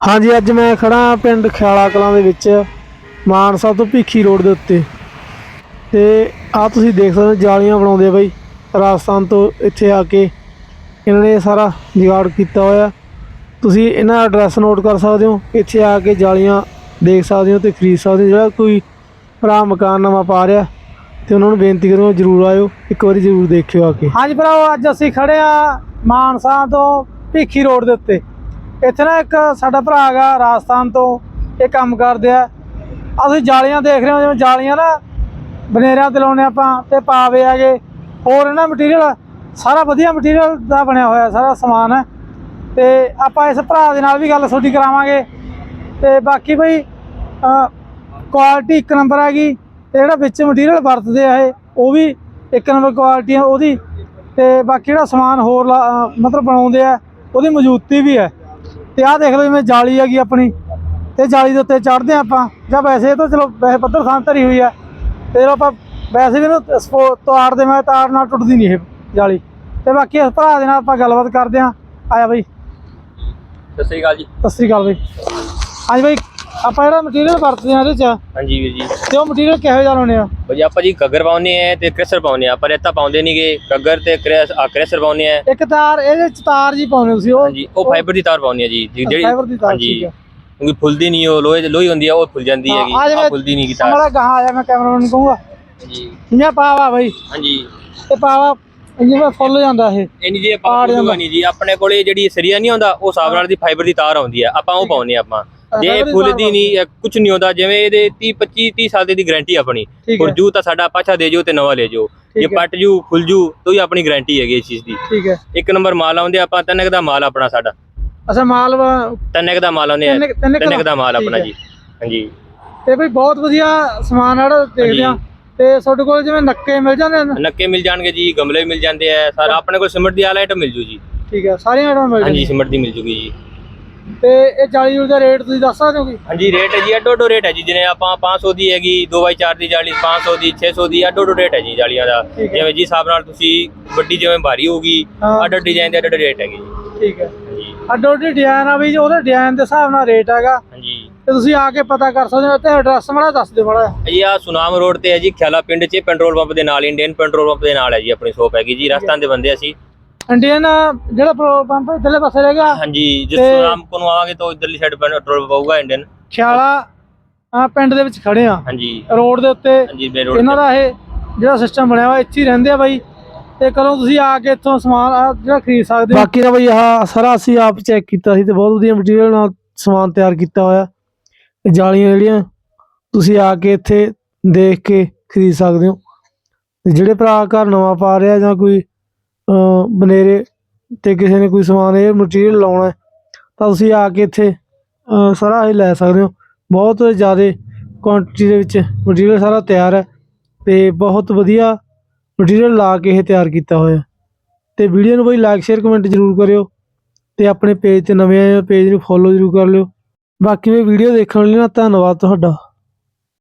ਹਾਂਜੀ, ਅੱਜ ਮੈਂ ਖੜਾ ਪਿੰਡ ਖਿਆਲਾ ਕਲਾਂ ਦੇ ਵਿੱਚ, ਮਾਨਸਾ ਤੋਂ ਭੀਖੀ ਰੋਡ ਦੇ ਉੱਤੇ। ਤੇ ਆ ਤੁਸੀਂ ਦੇਖ ਸਕਦੇ ਹੋ, ਜਾਲੀਆਂ ਬਣਾਉਂਦੇ ਆ ਬਾਈ, ਰਾਜਸਥਾਨ ਤੋਂ ਇੱਥੇ ਆ ਕੇ ਇਹਨਾਂ ਨੇ ਸਾਰਾ ਜੁਗਾੜ ਕੀਤਾ ਹੋਇਆ। ਤੁਸੀਂ ਇਹਨਾਂ ਦਾ ਐਡਰੈਸ ਨੋਟ ਕਰ ਸਕਦੇ ਹੋ, ਇੱਥੇ ਆ ਕੇ ਜਾਲੀਆਂ ਦੇਖ ਸਕਦੇ ਹੋ ਤੇ ਖਰੀਦ ਸਕਦੇ ਹੋ। ਜਿਹੜਾ ਕੋਈ ਭਰਾ ਮਕਾਨ ਨਵਾਂ ਪਾ ਰਿਹਾ, ਤੇ ਉਹਨਾਂ ਨੂੰ ਬੇਨਤੀ ਕਰੂੰਗਾ ਜਰੂਰ ਆਇਓ, ਇੱਕ ਵਾਰੀ ਜਰੂਰ ਦੇਖਿਓ ਆ ਕੇ। ਹਾਂਜੀ ਭਰਾਓ ਅੱਜ ਅਸੀਂ ਖੜੇ ਆ ਮਾਨਸਾ ਤੋਂ ਭੀਖੀ ਰੋਡ ਦੇ ਉੱਤੇ। ਇੱਥੇ ਨਾ ਇੱਕ ਸਾਡਾ ਭਰਾ ਹੈਗਾ ਰਾਜਸਥਾਨ ਤੋਂ, ਇਹ ਕੰਮ ਕਰਦੇ ਆ। ਅਸੀਂ ਜਾਲੀਆਂ ਦੇਖ ਰਹੇ ਹਾਂ, ਜਿਵੇਂ ਜਾਲੀਆਂ ਨਾ ਬਨੇਰਿਆਂ ਤੇ ਲਾਉਨੇ ਆਪਾਂ ਤੇ ਪਾਵੇ ਹੈਗੇ। ਹੋਰ ਇਹਨਾਂ ਮਟੀਰੀਅਲ ਸਾਰਾ ਵਧੀਆ ਮਟੀਰੀਅਲ ਦਾ ਬਣਿਆ ਹੋਇਆ, ਸਾਰਾ ਸਮਾਨ ਹੈ। ਤੇ ਆਪਾਂ ਇਸ ਭਰਾ ਦੇ ਨਾਲ ਵੀ ਗੱਲ ਤੁਹਾਡੀ ਕਰਾਵਾਂਗੇ। ਤੇ ਬਾਕੀ ਬਈ ਕੁਆਲਿਟੀ ਇੱਕ ਨੰਬਰ ਹੈਗੀ, ਤੇ ਜਿਹੜਾ ਵਿੱਚ ਮਟੀਰੀਅਲ ਵਰਤਦੇ ਆ ਇਹ, ਉਹ ਵੀ ਇੱਕ ਨੰਬਰ ਕੁਆਲਿਟੀ ਹੈ ਉਹਦੀ। ਤੇ ਬਾਕੀ ਜਿਹੜਾ ਸਮਾਨ ਹੋਰ ਲਾ- ਮਤਲਬ ਬਣਾਉਂਦੇ ਆ, ਉਹਦੀ ਮੌਜੂਦਗੀ ਵੀ ਹੈ। ਤੇ ਆਹ ਦੇਖ ਲਓ ਜਿਵੇਂ ਜਾਲੀ ਹੈਗੀ ਆਪਣੀ। ਤੇ ਜਾਲੀ ਦੇ ਉੱਤੇ ਚੜ੍ਹਦੇ ਆ ਆਪਾਂ। ਜਾਂ ਵੈਸੇ ਤਾਂ ਚਲੋ ਵੈਸੇ ਪੱਧਰ ਥਾਂ ਧਰੀ ਹੋਈ ਆ ਤੇ ਜਦੋਂ ਆਪਾਂ ਵੈਸੇ ਵੀ ਇਹਨੂੰ ਤਾਰ ਦੇ ਮੈਂ ਤਾਰ ਨਾਲ ਟੁੱਟਦੀ ਨਹੀਂ ਇਹ ਜਾਲੀ। ਤੇ ਬਾਕੀ ਇਸ ਭਰਾ ਦੇ ਨਾਲ ਆਪਾਂ ਗੱਲਬਾਤ ਕਰਦੇ ਆ ਆਇਆ ਬਈ। ਸਤਿ ਸ੍ਰੀ ਅਕਾਲ ਜੀ। ਸਤਿ ਸ੍ਰੀ ਅਕਾਲ ਬਈ। ਹਾਂਜੀ ਬਈ ਆਪਾਂ ਜਿਹੜਾ ਮਟੀਰੀਅਲ ਵਰਤਦੇ ਆ ਇਹਦੇ ਚ ਹਾਂਜੀ ਵੀਰ ਜੀ। ਤੇ ਉਹ ਮਟੀਰੀਅਲ ਕਿਹੋ ਜਿਹਾ ਲਾਉਣੇ ਆ? ਭਾਜੀ ਆਪਾਂ ਜੀ ਗੱਗਰ ਪਾਉਨੇ ਆ ਤੇ ਕ੍ਰੈਸ਼ਰ ਪਾਉਨੇ ਆ ਪਰ ਰੇਤਾ ਪਾਉਂਦੇ ਨਹੀਂਗੇ ਗੱਗਰ ਤੇ ਕ੍ਰੈਸ਼ ਆ ਕ੍ਰੈਸ਼ਰ ਪਾਉਨੇ ਆ ਇੱਕ ਤਾਰ ਇਹਦੇ ਚ ਤਾਰ ਜੀ ਪਾਉਣੇ ਤੁਸੀਂ ਉਹ ਹਾਂਜੀ ਉਹ ਫਾਈਬਰ ਦੀ ਤਾਰ ਪਾਉਨੇ ਆ ਜੀ। ਜਿਹੜੀ ਫਾਈਬਰ ਦੀ ਤਾਰ ਠੀਕ ਹੈ। ਕਿਉਂਕਿ ਫੁੱਲਦੀ ਨਹੀਂ ਉਹ ਲੋਹੇ ਲੋਹੀ ਹੁੰਦੀ ਆ ਉਹ ਫੁੱਲ ਜਾਂਦੀ ਹੈਗੀ। ਆ ਫੁੱਲਦੀ ਨਹੀਂ ਗੀ ਤਾਰ। ਸਾਹਮਣੇ ਗਾਹਾਂ ਆ ਜਾ ਮੈਂ ਕੈਮਰਾਮੈਨ ਨੂੰ ਕਹੂੰਗਾ। ਜੀ ਜਿਵੇਂ ਪਾਵਾ ਬਈ। ਹਾਂਜੀ। ਤੇ ਪਾਵਾ ਜਿਵੇਂ ਫੁੱਲ ਜਾਂਦਾ ਇਹ। ਇਹ ਨਹੀਂ ਜੀ ਪਾੜ ਜਾਂਦਾ। ਨਹੀਂ ਜੀ। ਆਪਣੇ ਕੋਲੇ ਜਿਹੜੀ ਸਰੀਆ ਨਹੀਂ ਹੁੰਦਾ ਉਹ ਸਾਬ ਨਾਲ ਦੀ ਫਾਈਬਰ ਦੀ ਤਾਰ ਆਉਂਦੀ ਆ। ਆਪਾਂ ਉਹ ਪਾਉਨੇ ਆ ਆਪਾਂ। ਜੇ fiber ਦੀ ਨਹੀਂ ਕੁਝ ਨਹੀਂ ਹੁੰਦਾ ਜਿਵੇਂ ਇਹਦੇ 30 25 30 ਸਾਲ ਦੀ ਗਾਰੰਟੀ ਆਪਣੀ। ਠੀਕ ਹੈ। ਫੁਰਜੂ ਤਾਂ ਸਾਡਾ ਪਾਛਾ ਦੇ ਜਿਓ ਤੇ ਨਵਾਂ ਲੈ ਜਿਓ ਜੇ। ਪੱਟ ਜੂ ਫੁੱਲ ਜੂ ਤਾਂ ਹੀ ਆਪਣੀ ਗਾਰੰਟੀ ਹੈਗੀ ਇਸ ਚੀਜ਼ ਦੀ। ਠੀਕ ਹੈ। ਇੱਕ ਨੰਬਰ ਮਾਲ ਆਉਂਦੇ ਆਪਾਂ ਤਿੰਨ ਕੁ ਦਾ ਮਾਲ ਆਪਣਾ ਸਾਡਾ। ਅੱਛਾ ਮਾਲ ਵਾ- ਤਿੰਨ ਕੁ ਦਾ ਮਾਲ ਆਉਂਦੇ ਆ। ਤਿੰਨ ਕੁ- ਤਿੰਨ ਕੁ ਤਿੰਨ ਕੁ ਦਾ ਮਾਲ ਆਪਣਾ। ਜੀ। ਹਾਂਜੀ। ਤੇ ਬਈ ਬਹੁਤ ਵਧੀਆ ਸਮਾਨ ਆ ਜਿਹੜਾ ਦੇਖਦੇ ਆ। ਹਾਂਜੀ। ਤੇ ਤੁਹਾਡੇ ਕੋਲ ਜਿਵੇਂ ਨੱਕੇ ਮਿਲ ਜਾਂਦੇ ਨੇ? ਨੱਕੇ ਮਿਲ ਜਾਣਗੇ ਜੀ ਗਮਲੇ ਮਿਲ ਜਾਂਦੇ ਆ ਸਾਰਾ ਆਪਣੇ ਕੋਲ ਸਿਮਟ ਦੀ ਆਲ ਆਈਟਮ ਮਿਲ ਜੂ ਜੀ। ਠੀਕ ਹੈ ਸਾਰੀਆਂ ਆਈਟਮਾਂ ਮਿਲ ਹਾਂਜੀ ਜਾਂਦੀਆਂ ਸਿਮਟ ਦੀ ਮਿਲ ਜੂਗੀ ਜੀ। ਤੇ ਇਹ 40 ਯੂਰ ਦਾ ਰੇਟ ਤੁਸੀਂ ਦੱਸ ਸਕਦੇ ਹੋ ਕੀ? ਹਾਂਜੀ ਰੇਟ ਹੈ ਜੀ ਅੱਡੋ ਅੱਡੋ ਰੇਟ ਹੈ ਜੀ ਜਿਵੇਂ ਆਪਾਂ 500 ਦੀ ਹੈਗੀ 2x4 ਦੀ ਜਾਲੀ 500 ਦੀ 600 ਦੀ ਅੱਡੋ ਅੱਡੋ ਰੇਟ ਹੈ ਜੀ ਜਾਲੀਆਂ ਦਾ। ਠੀਕ ਹੈ। ਜਿਵੇਂ ਜੀ ਹਿਸਾਬ ਨਾਲ ਤੁਸੀਂ ਵੱਡੀ ਜਿਵੇਂ ਭਾਰੀ ਹੋਊਗੀ ਹਾਂ। ਅੱਡ ਡਿਜ਼ਾਈਨ ਦੇ ਅੱਡ ਰੇਟ ਹੈਗੇ ਜੀ। ਠੀਕ ਹੈ। ਹਾਂਜੀ। ਅੱਡੋ ਅੱਡੀ ਡਿਜ਼ਾਈਨ ਆ ਵੀ ਉਹਦੇ ਡਿਜ਼ਾਈਨ ਦੇ ਹਿਸਾਬ ਨਾਲ ਰੇਟ ਹੈਗਾ। ਹਾਂਜੀ। ਤੇ ਤੁਸੀਂ ਆ ਕੇ ਪਤਾ ਕਰ ਸਕਦੇ ਹੋ ਤੇ ਐਡਰੈਸ ਮਾੜਾ ਦੱਸ ਦਿਓ ਮਾੜਾ ਜਿਹਾ। ਜੀ ਆ ਸੁਨਾਮ ਰੋਡ ਤੇ ਹੈ ਜੀ ਖਿਆਲਾ ਪਿੰਡ 'ਚ ਪੈਟਰੋਲ ਪੰਪ ਦੇ ਨਾਲ ਇੰਡੀਅਨ ਪੈਟਰੋਲ ਪੰਪ ਦੇ ਨਾਲ ਹੈ ਜੀ ਆਪਣੀ ਸ਼ੋਪ ਹੈਗੀ ਜੀ ਰਾਜਸਥਾਨ ਦੇ ਬੰਦੇ ਅਸੀਂ। ਇੰਡੀਅਨ ਜਿਹੜਾ ਪੈਟਰੋਲ ਪੰਪ ਇਧਰਲੇ ਪਾਸੇ ਰਹਿ ਗਿਆ। ਹਾਂਜੀ ਜਿਸ ਤੇ- ਕੋਲ ਨੂੰ ਆਵਾਂਗੇ ਤਾਂ ਇਧਰਲੀ ਸਾਈਡ ਪੈਟਰੋਲ ਪੰਪ ਆਊਗਾ ਇੰਡੀਅਨ ਖਿਆਲਾ ਆ ਪਿੰਡ ਦੇ ਵਿੱਚ ਖੜੇ ਆ। ਹਾਂਜੀ। ਰੋਡ ਦੇ ਉੱਤੇ। ਹਾਂਜੀ ਬੇ ਰੋਡ ਇਹਨਾਂ ਦਾ ਇਹ ਜਿਹੜਾ ਸਿਸਟਮ ਬਣਿਆ ਹੋਇਆ ਇੱਥੇ ਹੀ ਰਹਿੰਦੇ ਆ ਬਾਈ। ਤੇ ਕਦੋਂ ਤੁਸੀਂ ਆ ਕੇ ਇੱਥੋਂ ਸਮਾਨ ਆਹ ਜਿਹੜਾ ਖਰੀਦ ਸਕਦੇ ਹੋ? ਬਾਕੀ ਦਾ ਬਾਈ ਆਹ ਸਾਰਾ ਅਸੀਂ ਆਪ ਚੈੱਕ ਕੀਤਾ ਸੀ ਤੇ ਬਹੁਤ ਵਧੀਆ ਮਟੀਰੀਅਲ ਨਾਲ ਸਮਾਨ ਤਿਆਰ ਕੀਤਾ ਹੋਇਆ। ਤੇ ਜਾਲੀਆਂ ਜਿਹੜੀਆਂ ਤੁਸੀਂ ਆ ਕੇ ਇੱਥੇ ਦੇਖ ਕੇ ਖਰੀਦ ਸਕਦੇ ਹੋ। ਤੇ ਜਿਹੜੇ ਭਰਾ ਘਰ ਨਵਾਂ ਪਾ ਰਿਹਾ ਜਾਂ ਕੋਈ ਬਨੇਰੇ ਅਤੇ ਕਿਸੇ ਨੇ ਕੋਈ ਸਮਾਨ ਇਹ ਮਟੀਰੀਅਲ ਲਾਉਣਾ ਤਾਂ ਤੁਸੀਂ ਆ ਕੇ ਇੱਥੇ ਸਾਰਾ ਇਹ ਲੈ ਸਕਦੇ ਹੋ। ਬਹੁਤ ਜ਼ਿਆਦਾ ਕੁਆਂਟਿਟੀ ਦੇ ਵਿੱਚ ਮਟੀਰੀਅਲ ਸਾਰਾ ਤਿਆਰ ਹੈ ਅਤੇ ਬਹੁਤ ਵਧੀਆ ਮਟੀਰੀਅਲ ਲਾ ਕੇ ਇਹ ਤਿਆਰ ਕੀਤਾ ਹੋਇਆ ਅਤੇ ਵੀਡੀਓ ਨੂੰ ਬਈ ਲਾਈਕ ਸ਼ੇਅਰ ਕਮੈਂਟ ਜ਼ਰੂਰ ਕਰਿਓ ਅਤੇ ਆਪਣੇ ਪੇਜ ਤੇ ਨਵੇਂ ਆਏ ਹੋ ਪੇਜ ਨੂੰ ਫੋਲੋ ਜ਼ਰੂਰ ਕਰ ਲਿਓ। ਬਾਕੀ ਮੈਂ ਵੀਡੀਓ ਦੇਖਣ ਲਈ ਨਾ, ਧੰਨਵਾਦ ਤੁਹਾਡਾ।